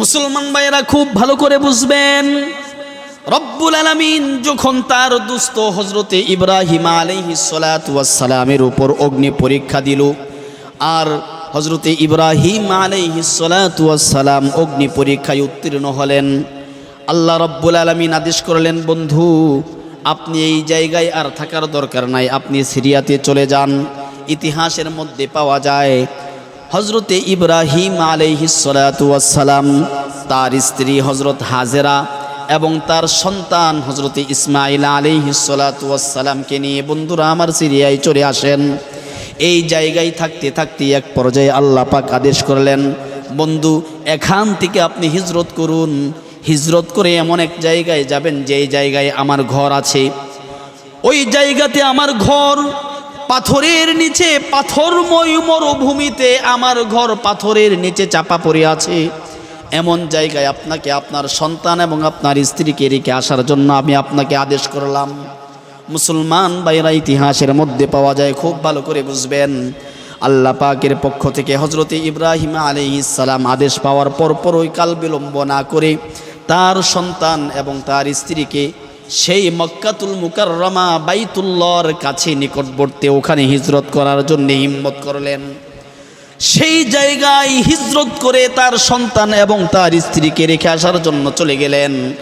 মুসলমান ভাইয়েরা খুব ভালো করে বুঝবেন। রব্বুল আলামিন যখন তার দুস্থ হজরতে ইব্রাহিম আলাইহিসসালামের উপর অগ্নি পরীক্ষা দিল, আর হজরতে ইব্রাহিম আলাইহিসসালাম অগ্নি পরীক্ষায় উত্তীর্ণ হলেন। আল্লাহ রব্বুল আলমিন আদেশ করলেন, বন্ধু, আপনি এই জায়গায় আর থাকার দরকার নাই, আপনি সিরিয়াতে চলে যান। ইতিহাসের মধ্যে পাওয়া যায় হজরতে ইব্রাহিম আলাইহিসালাম তার স্ত্রী হজরত হাজেরা এবং তার সন্তান হজরতে ইসমাইল আলিহিসালামকে নিয়ে বন্ধুরা আমার সিরিয়ায় চলে আসেন। এই জায়গায় থাকতে থাকতে এক পর্যায়ে আল্লাহ পাক আদেশ করলেন, বন্ধু, এখান থেকে আপনি হিজরত করুন। হিজরত করে এমন এক জায়গায় যাবেন যেই জায়গায় আমার ঘর আছে। ওই জায়গাতে আমার ঘর পাথরের নিচে পাথরময় মরুভূমিতে আমার ঘর পাথরের নিচে চাপা পড়ে আছে। এমন জায়গায় আপনাকে আপনার সন্তান এবং আপনার স্ত্রীকে রেখে আসার জন্য আমি আপনাকে আদেশ করলাম। মুসলমান বাইরা ইতিহাসের মধ্যে পাওয়া যায়, খুব ভালো করে বুঝবেন। আল্লাহ পাকের পক্ষ থেকে হজরতে ইব্রাহিম আলাইহিসসালাম আদেশ পাওয়ার পর পর ওই কাল বিলম্ব না করে তার সন্তান এবং তার স্ত্রীকে সেই মক্কাতুল মুকাররমা বাইতুল্লাহর কাছে নিকটবর্তী ওখানে হিজরত করার জন্য হিম্মত করলেন। সেই জায়গায় হিজরত করে তার সন্তান এবং তার স্ত্রীকে রেখে আসার জন্য চলে গেলেন।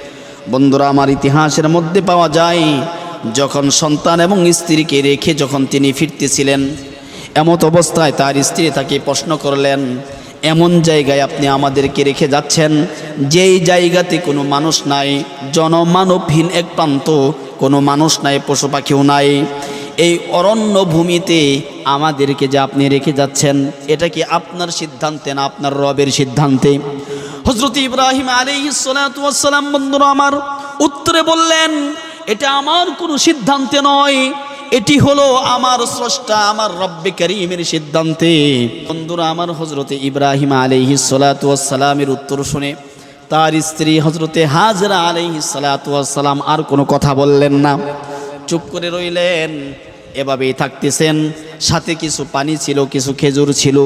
বন্ধুরা, আমার ইতিহাসের মধ্যে পাওয়া যায়, যখন সন্তান এবং স্ত্রীকে রেখে যখন তিনি ফিরতেছিলেন, এমত অবস্থায় তার স্ত্রী তাকে প্রশ্ন করলেন এমন জায়গায় আপনি আমাদেরকে রেখে যাচ্ছেন, যেই জায়গাতে কোনো মানুষ নাই, জনমানবহীন এক প্রান্ত, কোনো মানুষ নাই, পশু পাখিও নাই। এই অরণ্য ভূমিতে আমাদেরকে যে আপনি রেখে যাচ্ছেন, এটা কি আপনার সিদ্ধান্তে না আপনার রবের সিদ্ধান্তে? হজরত ইব্রাহিম আলী সালাম বন্ধুরা আমার, উত্তরে বললেন, এটা আমার কোনো সিদ্ধান্তে নয়। এটি হলো আমার স্রষ্টা, আমার রব্বে করিমের সিদ্ধান্তে। বন্ধুরা, আমার হজরতে ইব্রাহিম আলহি সালামের উত্তর শুনে তার স্ত্রী হজরতে হাজরা আলহি সালাম আর কোনো কথা বললেন না। চুপ করে রইলেন, এভাবেই থাকতেছেন। সাথে কিছু পানি ছিল, কিছু খেজুর ছিল।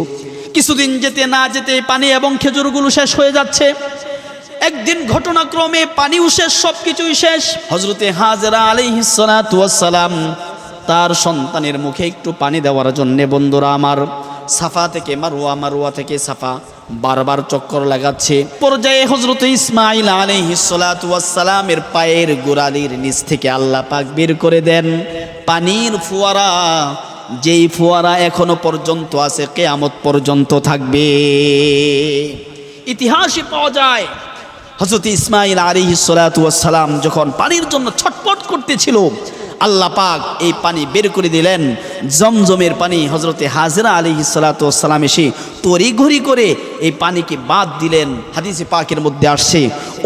কিছুদিন যেতে না যেতে পানি এবং খেজুরগুলো শেষ হয়ে যাচ্ছে। একদিন ঘটনাক্রমে পানিও শেষ সব কিছুই শেষ। হজরতে হাজরা আলিহিসালাম তার সন্তানের মুখে একটু পানি দেওয়ার জন্যে, বন্ধুরা আমার, সাফা থেকে মারুয়া মারুয়া থেকে সাফা বারবার চক্কর লাগাচ্ছে। পর্যায়ে হজরত ইসমাইল আলহিসালামের পায়ের গোড়ালির নিচ থেকে আল্লাহ পাক বের করে দেন। পানির ফোয়ারা, যেই ফোয়ারা এখনও পর্যন্ত আছে, কেয়ামত পর্যন্ত থাকবে। ইতিহাসে পাওয়া যায় হজরত ইসমাইল আলী সালাম যখন পানির জন্য ছটপট করতেছিল আল্লাহ পাক এই পানি বের করে দিলেন। জমজমের পানি হজরতে হাজরা আলী সালাতাম এসে তরি ঘড়ি করে এই পানিকে বাদ দিলেন। হাদিসে পাকের মধ্যে আসছে,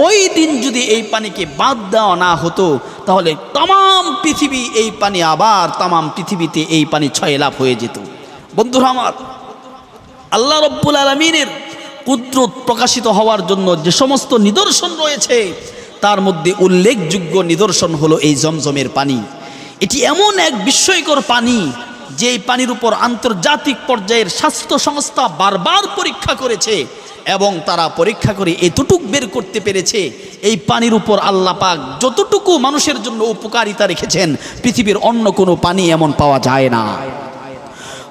ওই দিন যদি এই পানিকে বাদ দেওয়া না হতো, তাহলে তাম পৃথিবী এই পানি আবার তাম পৃথিবীতে এই পানি ছয় লাভ হয়ে যেত। বন্ধুরা আমার, আল্লাহ রব্বুল আলমিনের কুদরত প্রকাশিত হওয়ার জন্য যে সমস্ত নিদর্শন রয়েছে, তার মধ্যে উল্লেখযোগ্য নিদর্শন হলো এই জমজমের পানি। এটি এমন এক বিস্ময়কর পানি যে পানির উপর আন্তর্জাতিক পর্যায়ের স্বাস্থ্য সংস্থা বারবার পরীক্ষা করেছে এবং তারা পরীক্ষা করে এতটুক বের করতে পেরেছে। এই পানির উপর আল্লাহ পাক যতটুকু মানুষের জন্য উপকারিতা রেখেছেন, পৃথিবীর অন্য কোনো পানি এমন পাওয়া যায় না।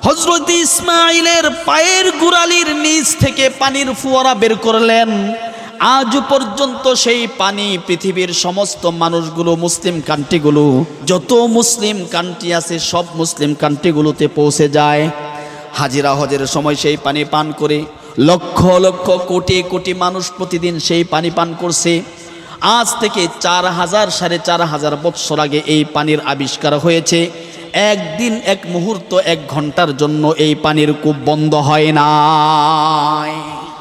হজরত ইসমাইলের পায়ের গুড়ালির নিচ থেকে পানির ফুয়ারা বের করলেন। আজ পর্যন্ত সেই পানি পৃথিবীর সমস্ত মানুষগুলো মুসলিম কান্ট্রিগুলো, যত মুসলিম কান্ট্রি আছে সব মুসলিম কান্ট্রিগুলোতে পৌঁছে যায়। হাজিরা হজের সময় সেই পানি পান করে, লক্ষ লক্ষ কোটি কোটি মানুষ প্রতিদিন সেই পানি পান করছে। আজ থেকে চার হাজার, সাড়ে চার হাজার বৎসর আগে এই পানির আবিষ্কার হয়েছে। একদিন, এক মুহূর্ত, এক ঘণ্টার জন্য এই পানির কূপ বন্ধ হয় না